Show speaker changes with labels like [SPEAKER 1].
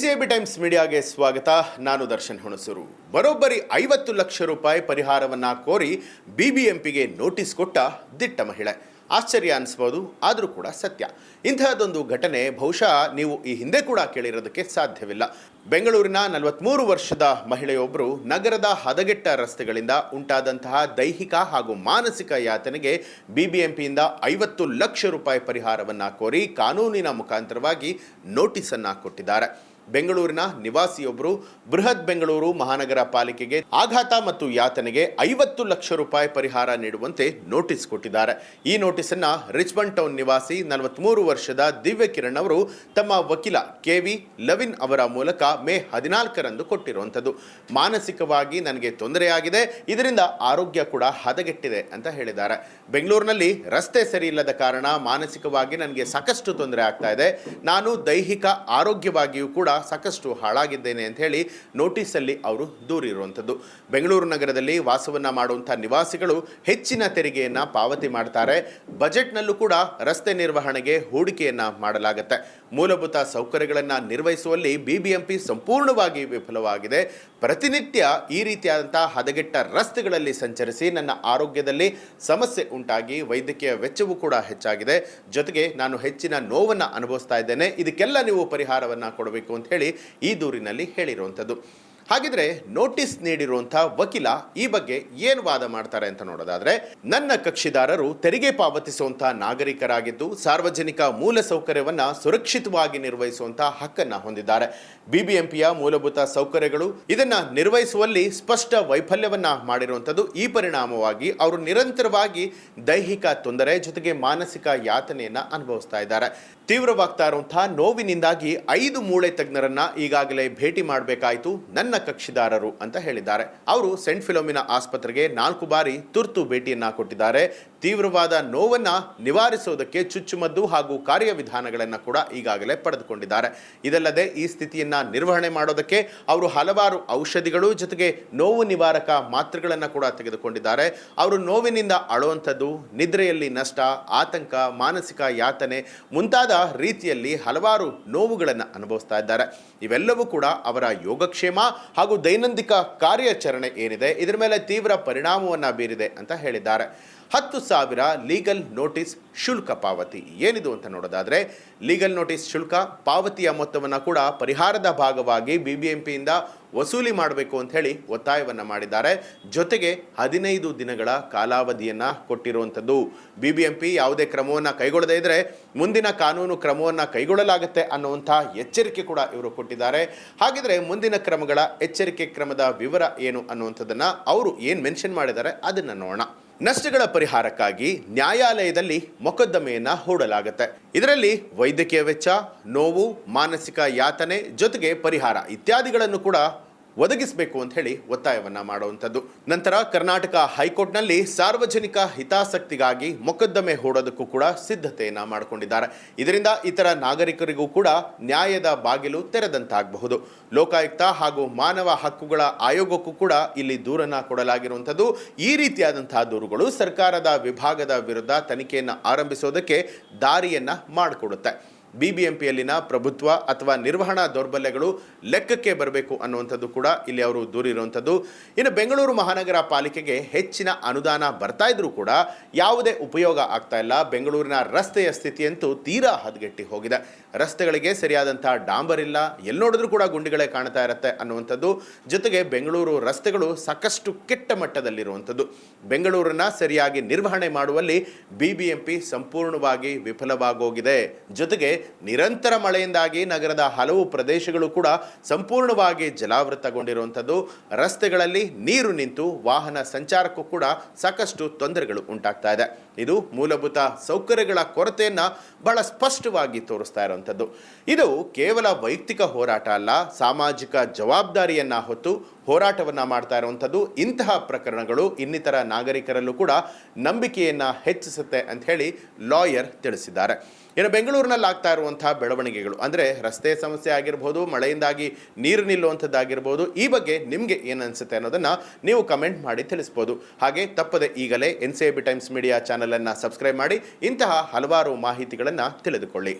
[SPEAKER 1] C B times ಮೀಡಿಯಾಗೆ ಸ್ವಾಗತ. ನಾನು ದರ್ಶನ್ ಹುಣಸೂರು. ಬರೋಬ್ಬರಿ ಐವತ್ತು ಲಕ್ಷ ರೂಪಾಯಿ ಪರಿಹಾರವನ್ನ ಕೋರಿ ಬಿಬಿಎಂಪಿಗೆ ನೋಟಿಸ್ ಕೊಟ್ಟ ದಿಟ್ಟ ಮಹಿಳೆ. ಆಶ್ಚರ್ಯ ಅನಿಸ್ಬೋದು, ಆದರೂ ಕೂಡ ಸತ್ಯ. ಇಂತಹದೊಂದು ಘಟನೆ ಬಹುಶಃ ನೀವು ಈ ಹಿಂದೆ ಕೂಡ ಕೇಳಿರೋದಕ್ಕೆ ಸಾಧ್ಯವಿಲ್ಲ. ಬೆಂಗಳೂರಿನ ನಲವತ್ಮೂರು ವರ್ಷದ ಮಹಿಳೆಯೊಬ್ಬರು ನಗರದ ಹದಗೆಟ್ಟ ರಸ್ತೆಗಳಿಂದ ಉಂಟಾದಂತಹ ದೈಹಿಕ ಹಾಗೂ ಮಾನಸಿಕ ಯಾತನೆಗೆ ಬಿಬಿಎಂಪಿಯಿಂದ ಐವತ್ತು ಲಕ್ಷ ರೂಪಾಯಿ ಪರಿಹಾರವನ್ನು ಕೋರಿ ಕಾನೂನಿನ ಮುಖಾಂತರವಾಗಿ ನೋಟಿಸನ್ನು ಕೊಟ್ಟಿದ್ದಾರೆ. ಬೆಂಗಳೂರಿನ ನಿವಾಸಿಯೊಬ್ಬರು ಬೃಹತ್ ಬೆಂಗಳೂರು ಮಹಾನಗರ ಪಾಲಿಕೆಗೆ ಆಘಾತ ಮತ್ತು ಯಾತನೆಗೆ ಐವತ್ತು ಲಕ್ಷ ರೂಪಾಯಿ ಪರಿಹಾರ ನೀಡುವಂತೆ ನೋಟಿಸ್ ಕೊಟ್ಟಿದ್ದಾರೆ. ಈ ನೋಟಿಸನ್ನ ರಿಚ್ಮಂಡ್ ಟೌನ್ ನಿವಾಸಿ ನಲವತ್ಮೂರು ವರ್ಷದ ದಿವ್ಯ ಕಿರಣ್ ಅವರು ತಮ್ಮ ವಕೀಲ ಕೆ ವಿ ಲವಿನ್ ಅವರ ಮೂಲಕ ಮೇ ಹದಿನಾಲ್ಕರಂದು ಕೊಟ್ಟಿರುವಂಥದ್ದು. ಮಾನಸಿಕವಾಗಿ ನನಗೆ ತೊಂದರೆಯಾಗಿದೆ. ಇದರಿಂದ ಆರೋಗ್ಯ ಕೂಡ ಹದಗೆಟ್ಟಿದೆ ಅಂತ ಹೇಳಿದ್ದಾರೆ. ಬೆಂಗಳೂರಿನಲ್ಲಿ ರಸ್ತೆ ಸರಿ ಇಲ್ಲದ ಕಾರಣ ಮಾನಸಿಕವಾಗಿ ನನಗೆ ಸಾಕಷ್ಟು ತೊಂದರೆ ಆಗ್ತಾ ಇದೆ. ನಾನು ದೈಹಿಕ ಆರೋಗ್ಯವಾಗಿಯೂ ಕೂಡ ಸಾಕಷ್ಟು ಹಾಳಾಗಿದ್ದೇನೆ ಅಂತ ಹೇಳಿ ನೋಟಿಸಲ್ಲಿ ಅವರು ದೂರಿರುವಂಥದ್ದು. ಬೆಂಗಳೂರು ನಗರದಲ್ಲಿ ವಾಸವನ್ನ ಮಾಡುವಂಥ ನಿವಾಸಿಗಳು ಹೆಚ್ಚಿನ ತೆರಿಗೆಯನ್ನ ಪಾವತಿ ಮಾಡ್ತಾರೆ. ಬಜೆಟ್ನಲ್ಲೂ ಕೂಡ ರಸ್ತೆ ನಿರ್ವಹಣೆಗೆ ಹೂಡಿಕೆಯನ್ನ ಮಾಡಲಾಗುತ್ತೆ. ಮೂಲಭೂತ ಸೌಕರ್ಯಗಳನ್ನು ನಿರ್ವಹಿಸುವಲ್ಲಿ ಬಿಬಿಎಂಪಿ ಸಂಪೂರ್ಣವಾಗಿ ವಿಫಲವಾಗಿದೆ. ಪ್ರತಿನಿತ್ಯ ಈ ರೀತಿಯಾದಂಥ ಹದಗೆಟ್ಟ ರಸ್ತೆಗಳಲ್ಲಿ ಸಂಚರಿಸಿ ನನ್ನ ಆರೋಗ್ಯದಲ್ಲಿ ಸಮಸ್ಯೆ ಉಂಟಾಗಿ ವೈದ್ಯಕೀಯ ವೆಚ್ಚವೂ ಕೂಡ ಹೆಚ್ಚಾಗಿದೆ. ಜೊತೆಗೆ ನಾನು ಹೆಚ್ಚಿನ ನೋವನ್ನು ಅನುಭವಿಸ್ತಾ ಇದ್ದೇನೆ. ಇದಕ್ಕೆಲ್ಲ ನೀವು ಪರಿಹಾರವನ್ನು ಕೊಡಬೇಕು ಅಂತ ಹೇಳಿ ಈ ದೂರಿನಲ್ಲಿ ಹೇಳಿರುವಂಥದ್ದು. ಹಾಗಿದ್ರೆ ನೋಟಿಸ್ ನೀಡಿರುವಂಥ ವಕೀಲ ಈ ಬಗ್ಗೆ ಏನು ವಾದ ಮಾಡ್ತಾರೆ ಅಂತ ನೋಡೋದಾದ್ರೆ, ನನ್ನ ಕಕ್ಷಿದಾರರು ತೆರಿಗೆ ಪಾವತಿಸುವಂಥ ನಾಗರಿಕರಾಗಿದ್ದು ಸಾರ್ವಜನಿಕ ಮೂಲ ಸೌಕರ್ಯವನ್ನ ಸುರಕ್ಷಿತವಾಗಿ ನಿರ್ವಹಿಸುವಂಥ ಹಕ್ಕನ್ನ ಹೊಂದಿದ್ದಾರೆ. ಬಿಬಿಎಂಪಿಯ ಮೂಲಭೂತ ಸೌಕರ್ಯಗಳು ಇದನ್ನು ನಿರ್ವಹಿಸುವಲ್ಲಿ ಸ್ಪಷ್ಟ ವೈಫಲ್ಯವನ್ನ ಮಾಡಿರುವಂಥದ್ದು ಈ ಪರಿಣಾಮವಾಗಿ ಅವರು ನಿರಂತರವಾಗಿ ದೈಹಿಕ ತೊಂದರೆ ಜೊತೆಗೆ ಮಾನಸಿಕ ಯಾತನೆಯನ್ನ ಅನುಭವಿಸ್ತಾ ಇದ್ದಾರೆ. ತೀವ್ರವಾಗ್ತಾ ಇರುವಂತಹ ನೋವಿನಿಂದಾಗಿ ಐದು ಮೂಳೆ ತಜ್ಞರನ್ನ ಈಗಾಗಲೇ ಭೇಟಿ ಮಾಡಬೇಕಾಯಿತು, ನನ್ನ ಕಕ್ಷಿದಾರರು ಅಂತ ಹೇಳಿದ್ದಾರೆ. ಅವರು ಸೆಂಟ್ ಫಿಲೋಮಿನಾ ಆಸ್ಪತ್ರೆಗೆ ನಾಲ್ಕು ಬಾರಿ ತುರ್ತು ಭೇಟಿಯನ್ನ ಕೊಟ್ಟಿದ್ದಾರೆ. ತೀವ್ರವಾದ ನೋವನ್ನ ನಿವಾರಿಸುವುದಕ್ಕೆ ಚುಚ್ಚುಮದ್ದು ಹಾಗೂ ಕಾರ್ಯವಿಧಾನಗಳನ್ನು ಕೂಡ ಈಗಾಗಲೇ ಪಡೆದುಕೊಂಡಿದ್ದಾರೆ. ಇದಲ್ಲದೆ ಈ ಸ್ಥಿತಿಯನ್ನ ನಿರ್ವಹಣೆ ಮಾಡೋದಕ್ಕೆ ಅವರು ಹಲವಾರು ಔಷಧಿಗಳು ಜೊತೆಗೆ ನೋವು ನಿವಾರಕ ಮಾತ್ರೆಗಳನ್ನು ಕೂಡ ತೆಗೆದುಕೊಂಡಿದ್ದಾರೆ. ಅವರು ನೋವಿನಿಂದ ಅಳುವಂಥದ್ದು, ನಿದ್ರೆಯಲ್ಲಿ ನಷ್ಟ, ಆತಂಕ, ಮಾನಸಿಕ ಯಾತನೆ ಮುಂತಾದ ರೀತಿಯಲ್ಲಿ ಹಲವಾರು ನೋವುಗಳನ್ನು ಅನುಭವಿಸ್ತಾ ಇದ್ದಾರೆ. ಇವೆಲ್ಲವೂ ಕೂಡ ಅವರ ಯೋಗಕ್ಷೇಮ ಹಾಗೂ ದೈನಂದಿಕ ಕಾರ್ಯಾಚರಣೆ ಏನಿದೆ, ಇದರ ಮೇಲೆ ತೀವ್ರ ಪರಿಣಾಮವನ್ನು ಬೀರಿದೆ ಅಂತ ಹೇಳಿದ್ದಾರೆ. ಹತ್ತು ಸಾವಿರ ಲೀಗಲ್ ನೋಟಿಸ್ ಶುಲ್ಕ ಪಾವತಿ. ಏನಿದು ಅಂತ ನೋಡೋದಾದರೆ, ಲೀಗಲ್ ನೋಟಿಸ್ ಶುಲ್ಕ ಪಾವತಿಯ ಮೊತ್ತವನ್ನು ಕೂಡ ಪರಿಹಾರದ ಭಾಗವಾಗಿ ಬಿ ಬಿ ಎಂ ಪಿಯಿಂದ ವಸೂಲಿ ಮಾಡಬೇಕು ಅಂತ ಹೇಳಿ ಒತ್ತಾಯವನ್ನು ಮಾಡಿದ್ದಾರೆ. ಜೊತೆಗೆ ಹದಿನೈದು ದಿನಗಳ ಕಾಲಾವಧಿಯನ್ನು ಕೊಟ್ಟಿರುವಂಥದ್ದು. ಬಿ ಬಿ ಎಂ ಪಿ ಯಾವುದೇ ಕ್ರಮವನ್ನು ಕೈಗೊಳ್ಳದೇ ಇದ್ದರೆ ಮುಂದಿನ ಕಾನೂನು ಕ್ರಮವನ್ನು ಕೈಗೊಳ್ಳಲಾಗುತ್ತೆ ಅನ್ನುವಂಥ ಎಚ್ಚರಿಕೆ ಕೂಡ ಇವರು ಕೊಟ್ಟಿದ್ದಾರೆ. ಹಾಗಿದ್ರೆ ಮುಂದಿನ ಕ್ರಮಗಳ ಎಚ್ಚರಿಕೆ ಕ್ರಮದ ವಿವರ ಏನು ಅನ್ನುವಂಥದ್ದನ್ನು ಅವರು ಏನು ಮೆನ್ಷನ್ ಮಾಡಿದ್ದಾರೆ ಅದನ್ನು ನೋಡೋಣ. ನಷ್ಟಗಳ ಪರಿಹಾರಕ್ಕಾಗಿ ನ್ಯಾಯಾಲಯದಲ್ಲಿ ಮೊಕದ್ದಮೆಯನ್ನ ಹೂಡಲಾಗುತ್ತೆ. ಇದರಲ್ಲಿ ವೈದ್ಯಕೀಯ ವೆಚ್ಚ, ನೋವು, ಮಾನಸಿಕ ಯಾತನೆ ಜೊತೆಗೆ ಪರಿಹಾರ ಇತ್ಯಾದಿಗಳನ್ನು ಕೂಡ ಒದಗಿಸಬೇಕು ಅಂತ ಹೇಳಿ ಒತ್ತಾಯವನ್ನ ಮಾಡುವಂಥದ್ದು. ನಂತರ ಕರ್ನಾಟಕ ಹೈಕೋರ್ಟ್ನಲ್ಲಿ ಸಾರ್ವಜನಿಕ ಹಿತಾಸಕ್ತಿಗಾಗಿ ಮೊಕದ್ದಮೆ ಹೂಡೋದಕ್ಕೂ ಕೂಡ ಸಿದ್ಧತೆಯನ್ನು ಮಾಡಿಕೊಂಡಿದ್ದಾರೆ. ಇದರಿಂದ ಇತರ ನಾಗರಿಕರಿಗೂ ಕೂಡ ನ್ಯಾಯದ ಬಾಗಿಲು ತೆರೆದಂತಾಗಬಹುದು. ಲೋಕಾಯುಕ್ತ ಹಾಗೂ ಮಾನವ ಹಕ್ಕುಗಳ ಆಯೋಗಕ್ಕೂ ಕೂಡ ಇಲ್ಲಿ ದೂರನ್ನು ಕೊಡಲಾಗಿರುವಂಥದ್ದು. ಈ ರೀತಿಯಾದಂತಹ ದೂರುಗಳು ಸರ್ಕಾರದ ವಿಭಾಗದ ವಿರುದ್ಧ ತನಿಖೆಯನ್ನು ಆರಂಭಿಸೋದಕ್ಕೆ ದಾರಿಯನ್ನ ಮಾಡಿಕೊಡುತ್ತೆ. ಬಿಬಿಎಂಪಿಯಲ್ಲಿನ ಪ್ರಭುತ್ವ ಅಥವಾ ನಿರ್ವಹಣಾ ದೌರ್ಬಲ್ಯಗಳು ಲೆಕ್ಕಕ್ಕೆ ಬರಬೇಕು ಅನ್ನುವಂಥದ್ದು ಕೂಡ ಇಲ್ಲಿ ಅವರು ದೂರಿರುವಂಥದ್ದು. ಇನ್ನು ಬೆಂಗಳೂರು ಮಹಾನಗರ ಪಾಲಿಕೆಗೆ ಹೆಚ್ಚಿನ ಅನುದಾನ ಬರ್ತಾ ಇದ್ರೂ ಕೂಡ ಯಾವುದೇ ಉಪಯೋಗ ಆಗ್ತಾ ಇಲ್ಲ. ಬೆಂಗಳೂರಿನ ರಸ್ತೆಯ ಸ್ಥಿತಿಯಂತೂ ತೀರಾ ಹದಗೆಟ್ಟಿ ಹೋಗಿದೆ. ರಸ್ತೆಗಳಿಗೆ ಸರಿಯಾದಂಥ ಡಾಂಬರ್ ಇಲ್ಲ. ಎಲ್ಲಿ ನೋಡಿದ್ರೂ ಕೂಡ ಗುಂಡಿಗಳೇ ಕಾಣ್ತಾ ಇರುತ್ತೆ ಅನ್ನುವಂಥದ್ದು. ಜೊತೆಗೆ ಬೆಂಗಳೂರು ರಸ್ತೆಗಳು ಸಾಕಷ್ಟು ಕೆಟ್ಟ ಮಟ್ಟದಲ್ಲಿರುವಂಥದ್ದು. ಬೆಂಗಳೂರನ್ನ ಸರಿಯಾಗಿ ನಿರ್ವಹಣೆ ಮಾಡುವಲ್ಲಿ ಬಿಬಿಎಂಪಿ ಸಂಪೂರ್ಣವಾಗಿ ವಿಫಲವಾಗೋಗಿದೆ. ಜೊತೆಗೆ ನಿರಂತರ ಮಳೆಯಿಂದಾಗಿ ನಗರದ ಹಲವು ಪ್ರದೇಶಗಳು ಕೂಡ ಸಂಪೂರ್ಣವಾಗಿ ಜಲಾವೃತಗೊಂಡಿರುವಂಥದ್ದು. ರಸ್ತೆಗಳಲ್ಲಿ ನೀರು ನಿಂತು ವಾಹನ ಸಂಚಾರಕ್ಕೂ ಕೂಡ ಸಾಕಷ್ಟು ತೊಂದರೆಗಳು ಉಂಟಾಗ್ತಾ ಇದೆ. ಇದು ಮೂಲಭೂತ ಸೌಕರ್ಯಗಳ ಕೊರತೆಯನ್ನು ಬಹಳ ಸ್ಪಷ್ಟವಾಗಿ ತೋರಿಸ್ತಾ ಇರುವಂಥದ್ದು. ಇದು ಕೇವಲ ವೈಯಕ್ತಿಕ ಹೋರಾಟ ಅಲ್ಲ, ಸಾಮಾಜಿಕ ಜವಾಬ್ದಾರಿಯನ್ನು ಹೊತ್ತು ಹೋರಾಟವನ್ನು ಮಾಡ್ತಾ ಇರುವಂಥದ್ದು. ಇಂತಹ ಪ್ರಕರಣಗಳು ಇನ್ನಿತರ ನಾಗರಿಕರಲ್ಲೂ ಕೂಡ ನಂಬಿಕೆಯನ್ನು ಹೆಚ್ಚಿಸುತ್ತೆ ಅಂತ ಹೇಳಿ ಲಾಯರ್ ತಿಳಿಸಿದ್ದಾರೆ. ಇನ್ನು ಬೆಂಗಳೂರಿನಲ್ಲಿ ಆಗ್ತಾ ಇರುವಂತಹ ಬೆಳವಣಿಗೆಗಳು, ಅಂದರೆ ರಸ್ತೆ ಸಮಸ್ಯೆ ಆಗಿರ್ಬೋದು, ಮಳೆಯಿಂದಾಗಿ ನೀರು ನಿಲ್ಲುವಂಥದ್ದಾಗಿರ್ಬೋದು, ಈ ಬಗ್ಗೆ ನಿಮಗೆ ಏನು ಅನಿಸುತ್ತೆ ಅನ್ನೋದನ್ನು ನೀವು ಕಮೆಂಟ್ ಮಾಡಿ ತಿಳಿಸ್ಬೋದು. ಹಾಗೆ ತಪ್ಪದೆ ಈಗಲೇ N C B times media ಚಾನಲನ್ನು ಸಬ್ಸ್ಕ್ರೈಬ್ ಮಾಡಿ ಇಂತಹ ಹಲವಾರು ಮಾಹಿತಿಗಳನ್ನು ತಿಳಿದುಕೊಳ್ಳಿ.